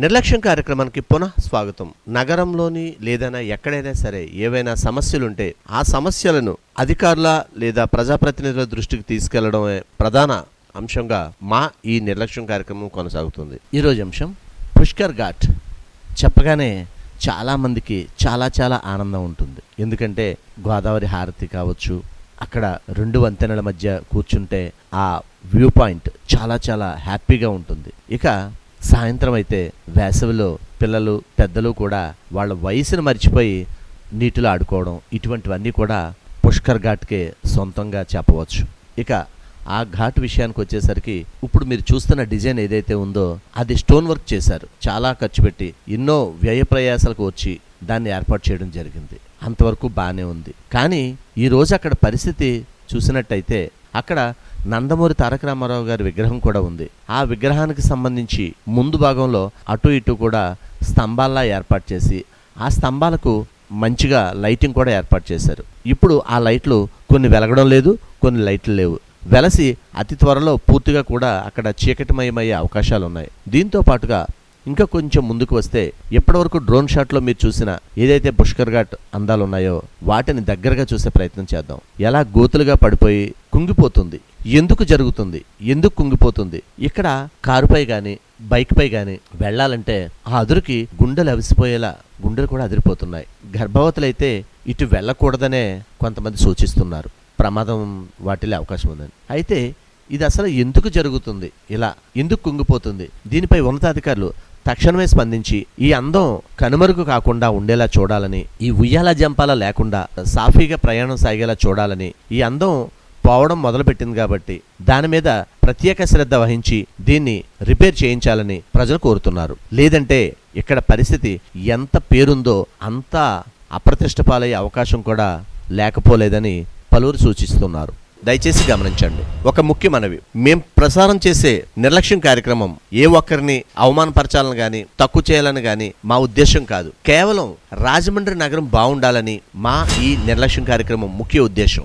నిర్లక్ష్యం కార్యక్రమానికి పునః స్వాగతం. నగరంలోని లేదైనా ఎక్కడైనా సరే ఏవైనా సమస్యలుంటే ఆ సమస్యలను అధికారుల లేదా ప్రజాప్రతినిధుల దృష్టికి తీసుకెళ్ళడమే ప్రధాన అంశంగా మా ఈ నిర్లక్ష్యం కార్యక్రమం కొనసాగుతుంది. ఈరోజు అంశం పుష్కర్ ఘాట్. చెప్పగానే చాలామందికి చాలా చాలా ఆనందం ఉంటుంది. ఎందుకంటే గోదావరి హారతి కావచ్చు అక్కడ రెండు వంతెనల మధ్య కూర్చుంటే ఆ వ్యూ పాయింట్ చాలా చాలా హ్యాపీగా ఉంటుంది. ఇక సాయంత్రం అయితే వేసవిలో పిల్లలు పెద్దలు కూడా వాళ్ళ వయసును మర్చిపోయి నీటిలో ఆడుకోవడం ఇటువంటివన్నీ కూడా పుష్కర్ ఘాట్కే సొంతంగా చెప్పవచ్చు. ఇక ఆ ఘాట్ విషయానికి వచ్చేసరికి ఇప్పుడు మీరు చూస్తున్న డిజైన్ ఏదైతే ఉందో అది స్టోన్ వర్క్ చేశారు. చాలా ఖర్చు పెట్టి ఎన్నో వ్యయ ప్రయాసాలకు వచ్చి దాన్ని ఏర్పాటు చేయడం జరిగింది. అంతవరకు బాగానే ఉంది. కానీ ఈ రోజు అక్కడ పరిస్థితి చూసినట్టయితే అక్కడ నందమూరి తారక రామారావు గారి విగ్రహం కూడా ఉంది. ఆ విగ్రహానికి సంబంధించి ముందు భాగంలో అటు ఇటు కూడా స్తంభాల్లా ఏర్పాటు చేసి ఆ స్తంభాలకు మంచిగా లైటింగ్ కూడా ఏర్పాటు చేశారు. ఇప్పుడు ఆ లైట్లు కొన్ని వెలగడం లేదు కొన్ని లైట్లు లేవు. వెలసి అతి త్వరలో పూర్తిగా కూడా అక్కడ చీకటిమయమయ్యే అవకాశాలు ఉన్నాయి. దీంతో పాటుగా ఇంకా కొంచెం ముందుకు వస్తే ఇప్పటివరకు డ్రోన్ షాట్లో మీరు చూసిన ఏదైతే పుష్కర్ ఘాట్ అందాలు ఉన్నాయో వాటిని దగ్గరగా చూసే ప్రయత్నం చేద్దాం. ఎలా గోతులుగా పడిపోయి కుంగిపోతుంది. ఎందుకు జరుగుతుంది? ఎందుకు కుంగిపోతుంది? ఇక్కడ కారుపై కానీ బైక్పై కానీ వెళ్ళాలంటే ఆ అదురుకి గుండెలు అవిసిపోయేలా గుండెలు కూడా అదిరిపోతున్నాయి. గర్భవతులైతే ఇటు వెళ్ళకూడదనే కొంతమంది సూచిస్తున్నారు. ప్రమాదం వాటిల్లే అవకాశం ఉందని. అయితే ఇది అసలు ఎందుకు జరుగుతుంది? ఇలా ఎందుకు కుంగిపోతుంది? దీనిపై ఉన్నతాధికారులు తక్షణమే స్పందించి ఈ అందం కనుమరుగు కాకుండా ఉండేలా చూడాలని ఈ ఉయ్యాల జంపాల లేకుండా సాఫీగా ప్రయాణం సాగేలా చూడాలని ఈ అందం పోవడం మొదలుపెట్టింది కాబట్టి దాని మీద ప్రత్యేక శ్రద్ధ వహించి దీన్ని రిపేర్ చేయించాలని ప్రజలు కోరుతున్నారు. లేదంటే ఇక్కడ పరిస్థితి ఎంత పేరుందో అంతా అప్రతిష్ట పాలయ్యే అవకాశం కూడా లేకపోలేదని పలువురు సూచిస్తున్నారు. దయచేసి గమనించండి. ఒక ముఖ్య మనవి. మేం ప్రసారం చేసే నిర్లక్ష్యం కార్యక్రమం ఏ ఒక్కరిని అవమానపరచాలని గాని తక్కువ చేయాలని గాని మా ఉద్దేశం కాదు. కేవలం రాజమండ్రి నగరం బాగుండాలని మా ఈ నిర్లక్ష్యం కార్యక్రమం ముఖ్య ఉద్దేశం.